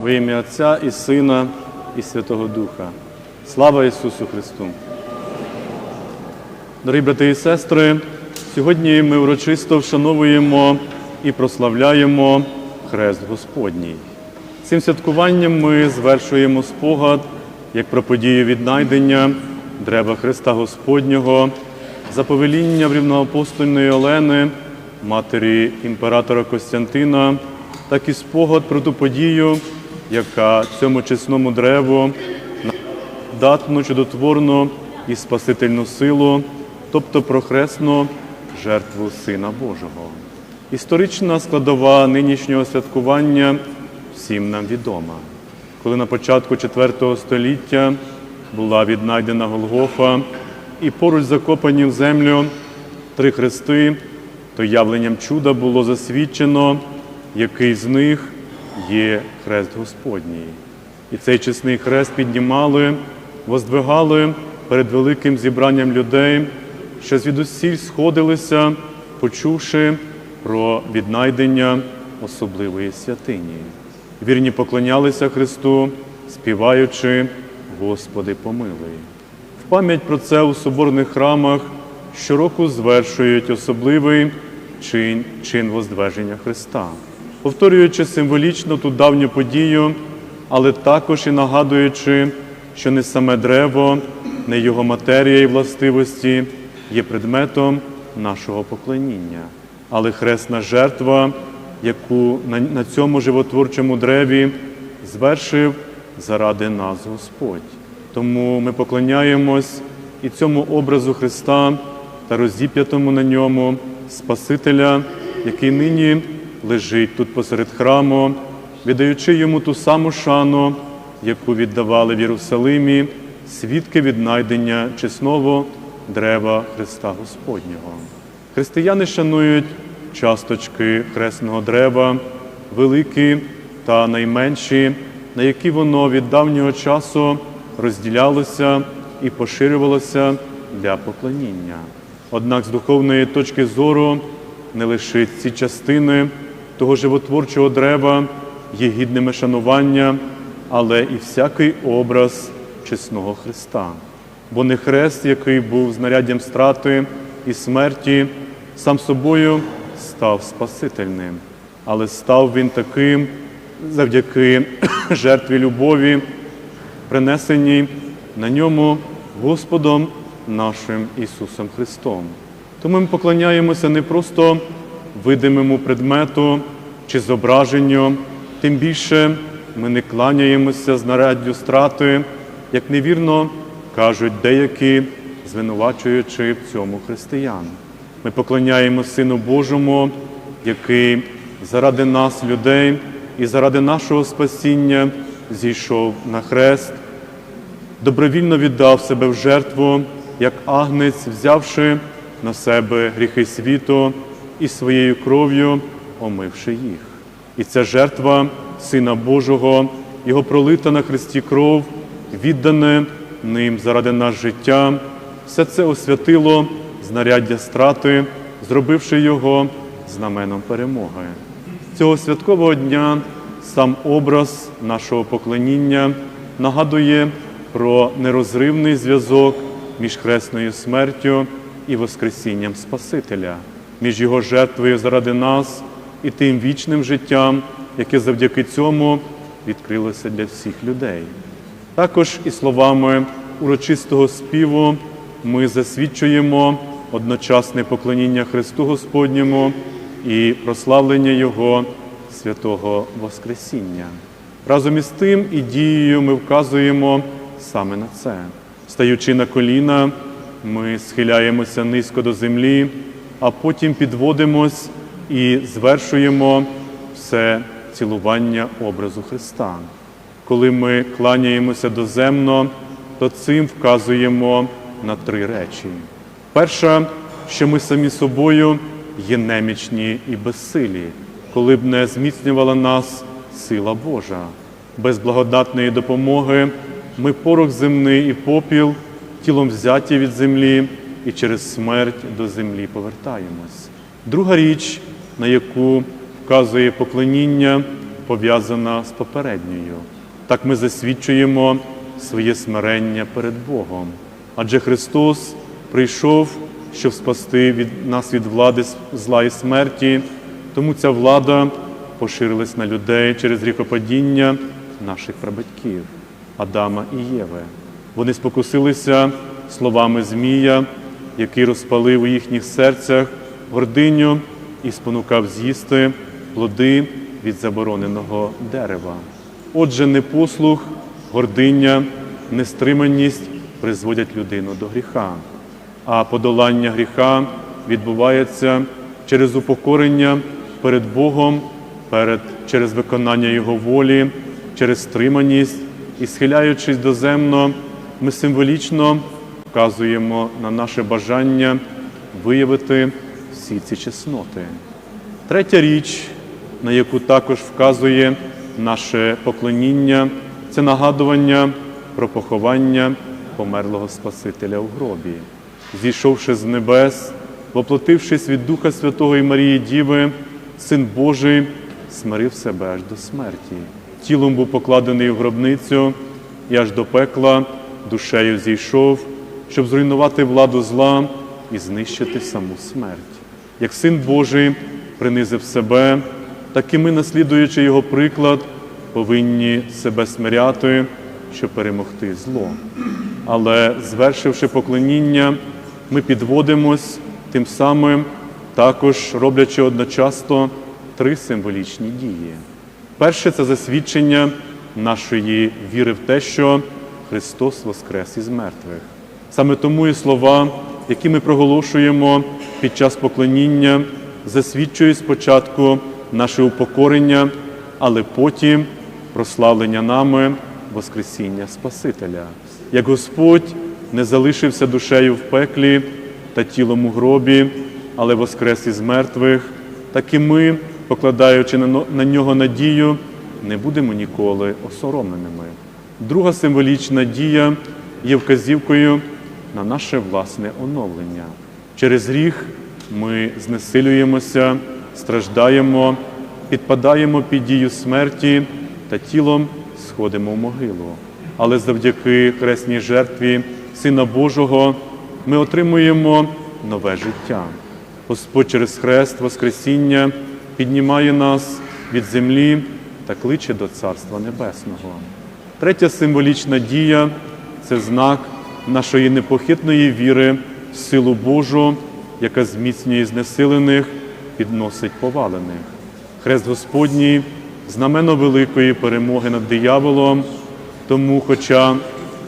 Во ім'я Отця і Сина, і Святого Духа. Слава Ісусу Христу! Дорогі брати і сестри, сьогодні ми урочисто вшановуємо і прославляємо Хрест Господній. Цим святкуванням ми звершуємо спогад як про подію віднайдення древа Христа Господнього за повеління рівноапостольної Олени, матері імператора Костянтина, так і спогад про ту подію, яка цьому чесному древу датну, чудотворну і спасительну силу, тобто про хресну жертву Сина Божого. Історична складова нинішнього святкування всім нам відома. Коли на початку IV століття була віднайдена Голгофа і поруч закопані в землю три хрести, то явленням чуда було засвідчено, який з них є хрест Господній. І цей чесний хрест піднімали, воздвигали перед великим зібранням людей, що звідусіль сходилися, почувши про віднайдення особливої святині. Вірні поклонялися Христу, співаючи Господи, помилуй. В пам'ять про це у соборних храмах щороку звершують особливий чин, чин воздвеження Христа, повторюючи символічно ту давню подію, але також і нагадуючи, що не саме древо, не його матерія і властивості є предметом нашого поклоніння, але хресна жертва, яку на, цьому животворчому древі звершив заради нас Господь. Тому ми поклоняємось і цьому образу Христа та розіп'ятому на ньому Спасителя, який нині лежить тут посеред храму, віддаючи йому ту саму шану, яку віддавали в Єрусалимі, свідки віднайдення чесного дерева Христа Господнього. Християни шанують часточки хресного дерева, великі та найменші, на які воно від давнього часу розділялося і поширювалося для поклоніння. Однак з духовної точки зору не лише ці частини того животворчого дерева є гідними шанування, але і всякий образ чесного Христа. Бо не хрест, який був знаряддям страти і смерті, сам собою став Спасительним, але став він таким завдяки жертві любові, принесеній на ньому Господом нашим Ісусом Христом. Тому ми поклоняємося не просто видимому предмету чи зображенню, тим більше ми не кланяємося знаряддю страти, як невірно кажуть деякі, звинувачуючи в цьому християн. Ми поклоняємо Сину Божому, який заради нас, людей, і заради нашого спасіння зійшов на хрест, добровільно віддав себе в жертву, як агнець, взявши на себе гріхи світу і своєю кров'ю омивши їх. І ця жертва Сина Божого, Його пролита на хресті кров, віддане ним заради нас життя, все це освятило знаряддя страти, зробивши його знаменом перемоги. Цього святкового дня сам образ нашого поклоніння нагадує про нерозривний зв'язок між хресною смертю і Воскресінням Спасителя, між його жертвою заради нас і тим вічним життям, яке завдяки цьому відкрилося для всіх людей. Також і словами урочистого співу ми засвідчуємо одночасне поклоніння Христу Господньому і прославлення Його святого Воскресіння. Разом із тим і дією ми вказуємо саме на це. Стаючи на коліна, ми схиляємося низько до землі, а потім підводимось і звершуємо все цілування образу Христа. Коли ми кланяємося доземно, то цим вказуємо на три речі. Перша, що ми самі собою є немічні і безсилі, коли б не зміцнювала нас сила Божа. Без благодатної допомоги ми порох земний і попіл, тілом взяті від землі і через смерть до землі повертаємось. Друга річ, на яку вказує поклоніння, пов'язана з попередньою. Так ми засвідчуємо своє смирення перед Богом. Адже Христос прийшов, щоб спасти від нас від влади зла і смерті, тому ця влада поширилась на людей через гріхопадіння наших прабатьків Адама і Єви. Вони спокусилися словами Змія, який розпалив у їхніх серцях гординю і спонукав з'їсти плоди від забороненого дерева. Отже, непослух, гординя, нестриманість призводять людину до гріха, а подолання гріха відбувається через упокорення перед Богом, перед, через виконання Його волі, через стриманість і схиляючись доземно, ми символічно вказуємо на наше бажання виявити всі ці чесноти. Третя річ, на яку також вказує наше поклоніння, це нагадування про поховання померлого Спасителя у гробі. Зійшовши з небес, воплотившись від Духа Святого і Марії Діви, Син Божий смирив себе аж до смерті. Тілом був покладений в гробницю і аж до пекла душею зійшов, щоб зруйнувати владу зла і знищити саму смерть. Як Син Божий принизив себе, так і ми, наслідуючи Його приклад, повинні себе смиряти, щоб перемогти зло. Але звершивши поклоніння, ми підводимось тим самим, також роблячи одночасно три символічні дії. Перше це засвідчення нашої віри в те, що Христос воскрес із мертвих. Саме тому і слова, які ми проголошуємо під час поклоніння, засвідчують спочатку наше упокорення, але потім прославлення нами Воскресіння Спасителя. Як Господь не залишився душею в пеклі та тілом у гробі, але воскрес із мертвих, так і ми, покладаючи на нього надію, не будемо ніколи осоромленими. Друга символічна дія є вказівкою на наше власне оновлення. Через гріх ми знесилюємося, страждаємо, підпадаємо під дію смерті та тілом сходимо в могилу. Але завдяки хресній жертві Сина Божого ми отримуємо нове життя. Господь через хрест Воскресіння піднімає нас від землі та кличе до Царства Небесного. Третя символічна дія це знак нашої непохитної віри силу Божу, яка зміцнює знесилених, підносить повалених. Хрест Господній знамено великої перемоги над дияволом, тому, хоча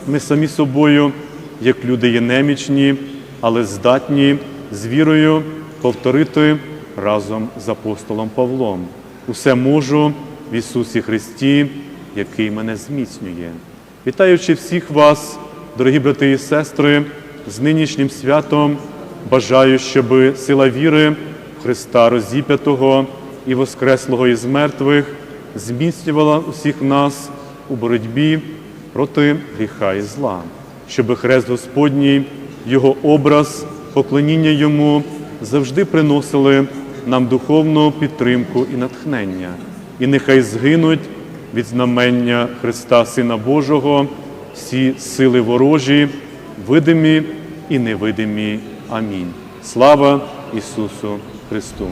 ми самі собою, як люди, є немічні, але здатні з вірою повторити разом з апостолом Павлом. Усе можу в Ісусі Христі, який мене зміцнює. Вітаючи всіх вас, дорогі брати і сестри, з нинішнім святом, бажаю, щоб сила віри в Христа розіп'ятого і Воскреслого із мертвих зміцнювала усіх нас у боротьбі проти гріха і зла, щоб хрест Господній, Його образ, поклоніння Йому завжди приносили нам духовну підтримку і натхнення, і нехай згинуть від знамення Христа Сина Божого всі сили ворожі, видимі і невидимі. Амінь. Слава Ісусу Христу!